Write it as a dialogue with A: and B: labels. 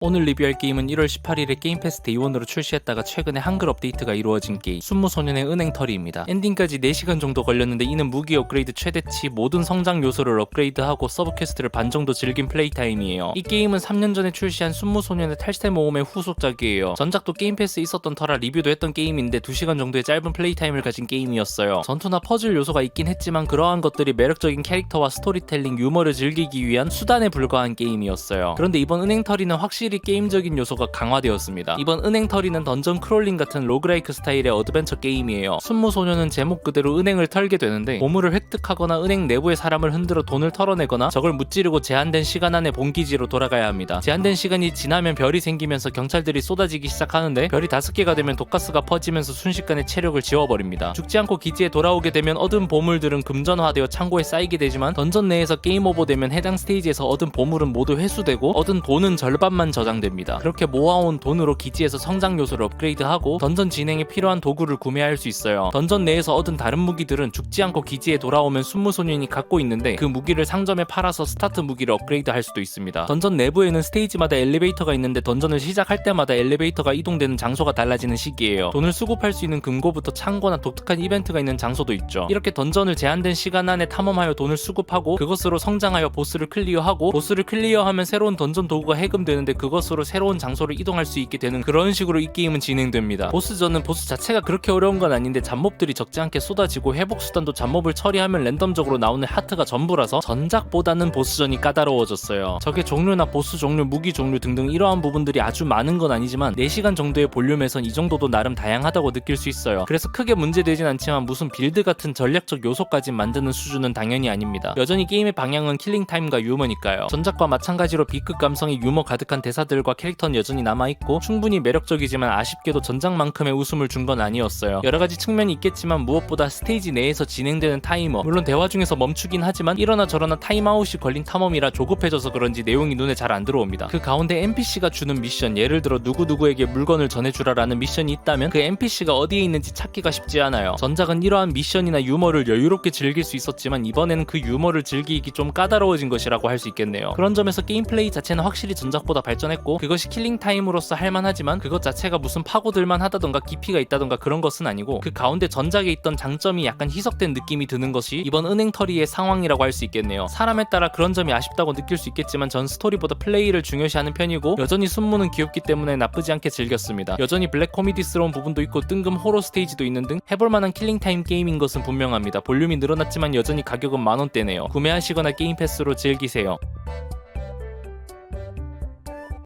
A: 오늘 리뷰할 게임은 1월 18일에 게임 패스 데이원으로 출시했다가 최근에 한글 업데이트가 이루어진 게임 순무소년의 은행털이입니다. 엔딩까지 4시간 정도 걸렸는데 이는 무기 업그레이드 최대치 모든 성장 요소를 업그레이드하고 서브 퀘스트를 반 정도 즐긴 플레이 타임이에요. 이 게임은 3년 전에 출시한 순무소년의 탈세 모험의 후속작이에요. 전작도 게임 패스에 있었던 터라 리뷰도 했던 게임인데 2시간 정도의 짧은 플레이 타임을 가진 게임이었어요. 전투나 퍼즐 요소가 있긴 했지만 그러한 것들이 매력적인 캐릭터와 스토리텔링, 유머를 즐기기 위한 수단에 불과한 게임이었어요. 그런데 이번 은행털이는 확실히 게임적인 요소가 강화되었습니다. 이번 은행털이는 던전 크롤링 같은 로그라이크 스타일의 어드벤처 게임이에요. 순무소녀는 제목 그대로 은행을 털게 되는데 보물을 획득하거나 은행 내부의 사람을 흔들어 돈을 털어내거나 적을 무찌르고 제한된 시간 안에 본기지로 돌아가야 합니다. 제한된 시간이 지나면 별이 생기면서 경찰들이 쏟아지기 시작하는데 별이 다섯 개가 되면 독가스가 퍼지면서 순식간에 체력을 지워버립니다. 죽지 않고 기지에 돌아오게 되면 얻은 보물들은 금전화되어 창고에 쌓이게 되지만 던전 내에서 게임 오버 되면 해당 스테이지에서 얻은 보물은 모두 회수되고 얻은 돈은 절반만 저장됩니다. 그렇게 모아온 돈으로 기지에서 성장 요소를 업그레이드하고 던전 진행에 필요한 도구를 구매할 수 있어요. 던전 내에서 얻은 다른 무기들은 죽지 않고 기지에 돌아오면 순무소년이 갖고 있는데 그 무기를 상점에 팔아서 스타트 무기를 업그레이드 할 수도 있습니다. 던전 내부에는 스테이지마다 엘리베이터가 있는데 던전을 시작할 때마다 엘리베이터가 이동되는 장소가 달라지는 시기예요. 돈을 수급할 수 있는 금고부터 창고나 독특한 이벤트가 있는 장소도 있죠. 이렇게 던전을 제한된 시간 안에 탐험하여 돈을 수급하고 그것으로 성장하여 보스를 클리어하고 보스를 클리어하면 새로운 던전 도구가 해금되는데 그 것으로 새로운 장소를 이동할 수 있게 되는 그런 식으로 이 게임은 진행됩니다. 보스전은 보스 자체가 그렇게 어려운 건 아닌데 잡몹들이 적지 않게 쏟아지고 회복 수단도 잡몹을 처리하면 랜덤적으로 나오는 하트가 전부라서 전작보다는 보스전이 까다로워졌어요. 적의 종류나 보스 종류, 무기 종류 등등 이러한 부분들이 아주 많은 건 아니지만 4시간 정도의 볼륨에선 이 정도도 나름 다양하다고 느낄 수 있어요. 그래서 크게 문제되진 않지만 무슨 빌드 같은 전략적 요소까지 만드는 수준은 당연히 아닙니다. 여전히 게임의 방향은 킬링타임과 유머니까요. 전작과 마찬가지로 B급 감성의 유머 가득한 대사 들과 캐릭터는 여전히 남아있고 충분히 매력적이지만 아쉽게도 전작만큼의 웃음을 준 건 아니었어요. 여러 가지 측면이 있겠지만 무엇보다 스테이지 내에서 진행되는 타이머 물론 대화 중에서 멈추긴 하지만 이러나 저러나 타임아웃이 걸린 탐험이라 조급해져서 그런지 내용이 눈에 잘 안 들어옵니다. 그 가운데 NPC가 주는 미션 예를 들어 누구누구에게 물건을 전해주라라는 미션이 있다면 그 NPC가 어디에 있는지 찾기가 쉽지 않아요. 전작은 이러한 미션이나 유머를 여유롭게 즐길 수 있었지만 이번에는 그 유머를 즐기기 좀 까다로워진 것이라고 할 수 있겠네요. 그런 점에서 게임 플레이 자체는 확실히 전작보다 발전했고 그것이 킬링 타임으로서 할만하지만 그것 자체가 무슨 파고들만 하다던가 깊이가 있다던가 그런 것은 아니고 그 가운데 전작에 있던 장점이 약간 희석된 느낌이 드는 것이 이번 은행털이의 상황이라고 할 수 있겠네요. 사람에 따라 그런 점이 아쉽다고 느낄 수 있겠지만 전 스토리보다 플레이를 중요시하는 편이고 여전히 순무는 귀엽기 때문에 나쁘지 않게 즐겼습니다. 여전히 블랙 코미디스러운 부분도 있고 뜬금 호러 스테이지도 있는 등 해볼 만한 킬링 타임 게임인 것은 분명합니다. 볼륨이 늘어났지만 여전히 가격은 만 원대네요. 구매하시거나 게임 패스로 즐기세요.